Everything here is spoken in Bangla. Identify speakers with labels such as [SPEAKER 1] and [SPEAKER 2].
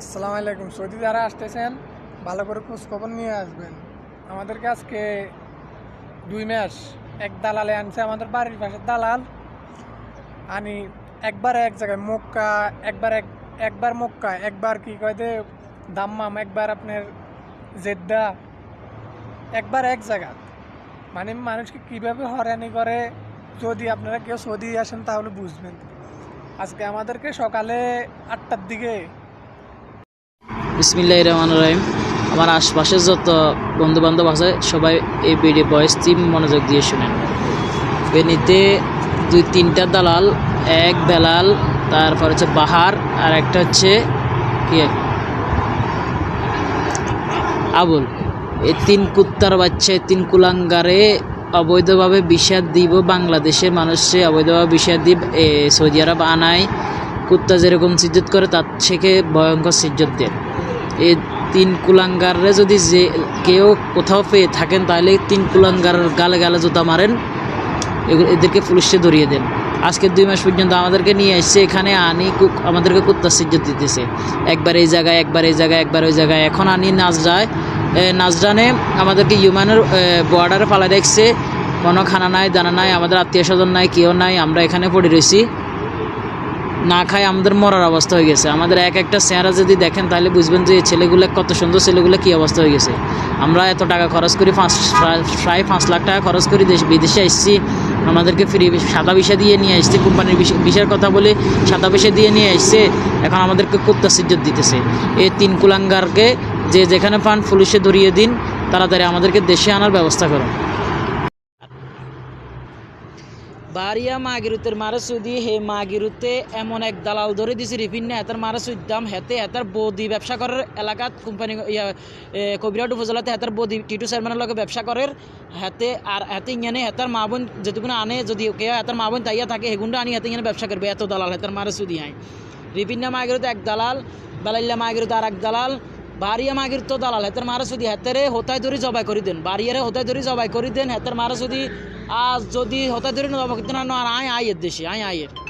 [SPEAKER 1] আসসালামু আলাইকুম। সৌদি যারা আসতেছেন, ভালো করে খোঁজ খবর নিয়ে আসবেন। আমাদেরকে আজকে দুই মাস এক দালালে আনছে আমাদের বাড়ির পাশের দালাল, আনি একবার এক জায়গায় মক্কা, একবার এক, একবার মক্কা, একবার কি কয় যে দাম্মাম, একবার আপনার জেদ্দা, একবার এক জায়গা। মানে মানুষকে কীভাবে হয়রানি করে, যদি আপনারা কেউ সৌদি আসেন তাহলে বুঝবেন। আজকে আমাদেরকে সকালে আটটার দিকে
[SPEAKER 2] বিসমিল্লাহ রহমান রহিম। আমার আশপাশে যত বন্ধু বান্ধব আছে সবাই এই ভিডিও ভয়েস টিম মনোযোগ দিয়ে শুনেন। বেনিতে দুই তিনটা দালাল এক বেলাল তারপর হচ্ছে বাহার আর একটা হচ্ছে কি? আবুল। এই তিন কুত্তার বাচ্চা তিন কুলাঙ্গারে অবৈধভাবে বিষাদ দিব বাংলাদেশের মানুষে অবৈধভাবে বিষাদ দিব এ, সৌদি আরব আনায় কুত্তা যেরকম সিজ্জত করে তার থেকে ভয়ঙ্কর সিজ্জত দেন। এই তিন কুলাঙ্গারে যদি যে কেউ কোথাও পেয়ে থাকেন, তাহলে তিন কুলাঙ্গার গালে গালে জুতা মারেন। এদেরকে পুলিশে ধরিয়ে দেন। আজকে দুই মাস পর্যন্ত আমাদেরকে নিয়ে এসছে এখানে, আনি কুক, আমাদেরকে কুত্তা সিজ্জত দিতেছে। একবার এই জায়গায়, একবার এই জায়গায়, একবার ওই জায়গায়। এখন আনি নাজরায় নাজরানে আমাদেরকে ইউমানের বর্ডারে পালা দেখছে কোনো খানা নাই, দানা নাই, আমাদের আত্মীয় স্বজন নাই, কেউ নাই, আমরা এখানে পড়ে রয়েছি। না খাই আমাদের মরার অবস্থা হয়ে গেছে। আমাদের এক একটা চেহারা যদি দেখেন, তাহলে বুঝবেন যে ছেলেগুলো কত সুন্দর, ছেলেগুলো কী অবস্থা হয়ে গেছে। আমরা এত টাকা খরচ করি, পাঁচ, প্রায়- পাঁচ লাখ টাকা খরচ করি, দেশ, বিদেশে এসেছি আমাদেরকে ফ্রি সাদা বিষা দিয়ে নিয়ে আসছে, কোম্পানির বিষয়ের কথা বলে সাদা বিষা দিয়ে নিয়ে আসছে। এখন আমাদেরকে কুত্তা সিজ্জত দিতেছে। এই তিন কুলাঙ্গারকে যে যেখানে পান পুলিশে ধরিয়ে দিন, তাড়াতাড়ি আমাদেরকে দেশে আনার ব্যবস্থা করুন। বাড়িয়া মাগিরুতের মারা সুদি, হে মাগিরুতে এমন এক দালাল ধরে দিছে রিফিন হেতার মারা সুদ্দাম হেতে হেতার বৌদি ব্যবসা করার এলাকাত কোম্পানি, ইয়া কবিরাট উপজেলাতে হেতার বৌদি টিটু চেয়ারম্যানের লগে ব্যবসা করার হেতে, আর হেতে ইঙানে হেতার মা বোন যেটুকুন আনে, যদি কেউ হেতার মা বোন তাইয়া থাকে হেগুন্ডা আনি হেতে ইঙানে ব্যবসা করবে, এত দালাল, হেতার মারা সুদি হয় রিফিন্না মাগিরুতে এক দালাল, বেলাইল্লা মাগিরুতে আর এক দালাল, বাড়িয়া মাগির তো দালাল, হেতের মারা যদি হেতেরে হোতায় ধরি জবাই করে দেন বাড়িয়ারে হোতায় ধরি জবাই করে দেন, হেতের মারা যদি আজ যদি হতে ধরে না আয় আয়ের দেশে আয় আয়ের।